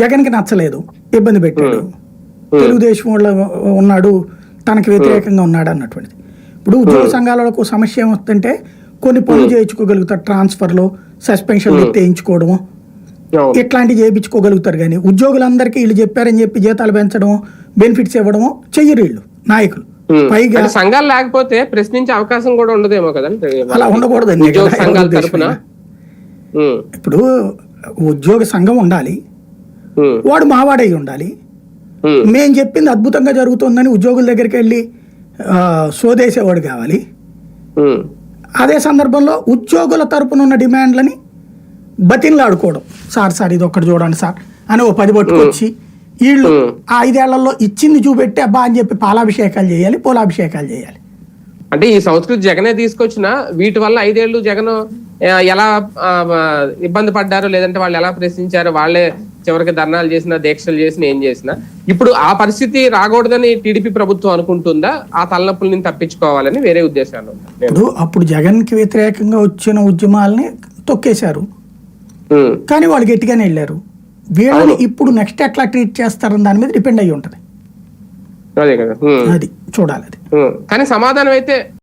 జగన్కి నచ్చలేదు. ఇబ్బంది పెట్టాడు. తెలుగుదేశం వాళ్ళ ఉన్నాడు తనకి వ్యతిరేకంగా ఉన్నాడు అన్నటువంటిది. ఇప్పుడు ఉద్యోగ సంఘాలకు సమస్య ఏమొస్తుంటే కొన్ని పనులు చేయించుకోగలుగుతారు. ట్రాన్స్ఫర్లు సస్పెన్షన్ ఎత్తేయించుకోవడము. ఇట్లాంటివి చేయించుకోగలుగుతారు కానీ ఉద్యోగులందరికీ వీళ్ళు చెప్పారని చెప్పి జీతాలు పెంచడం బెనిఫిట్స్ ఇవ్వడము చెయ్యరు వీళ్ళు నాయకులు. పైగా సంఘాలు లేకపోతే ప్రశ్నించే అవకాశం కూడా ఉండదేమో కదండి అలా ఉండకూడదండి కదా, ఇప్పుడు ఉద్యోగ సంఘం ఉండాలి వాడు మావాడై ఉండాలి. మేము చెప్పింది అద్భుతంగా జరుగుతుందని ఉద్యోగుల దగ్గరికి వెళ్ళి సోదేసేవాడు కావాలి. అదే సందర్భంలో ఉద్యోగుల తరపున ఉన్న డిమాండ్లని బతిన్లాడుకోవడం. సార్ సార్ ఇది ఒక్కటి చూడండి సార్ అని ఓ పది పట్టుకొచ్చి వీళ్ళు ఐదేళ్ళలో ఇచ్చింది చూపెట్టి అబ్బా అని చెప్పి పాలాభిషేకాలు చేయాలి పూలాభిషేకాలు చేయాలి. అంటే ఈ సంస్కృతి జగనే తీసుకొచ్చిన వీటి వల్ల ఐదేళ్ళు జగన్ ఎలా ఇబ్బంది పడ్డారు లేదంటే వాళ్ళు ఎలా ప్రశ్నించారు వాళ్ళే చివరికి ధర్నాలు చేసినా దీక్షలు చేసినా ఏం చేసినా. ఇప్పుడు ఆ పరిస్థితి రాకూడదని టీడీపీ ప్రభుత్వం అనుకుంటుందా? ఆ తలనొప్పుల నుంచి తప్పించుకోవాలని వేరే ఉద్దేశాలు. ఇప్పుడు అప్పుడు జగన్కి వ్యతిరేకంగా వచ్చిన ఉద్యమాలని తొక్కేశారు. కానీ వాళ్ళు గట్టిగానే వెళ్ళారు. వీళ్ళని ఇప్పుడు నెక్స్ట్ ఎట్లా ట్రీట్ చేస్తారని దాని మీద డిపెండ్ అయ్యి ఉంటుంది. అదే కదా. అది చూడాలి అది. కానీ సమాధానం అయితే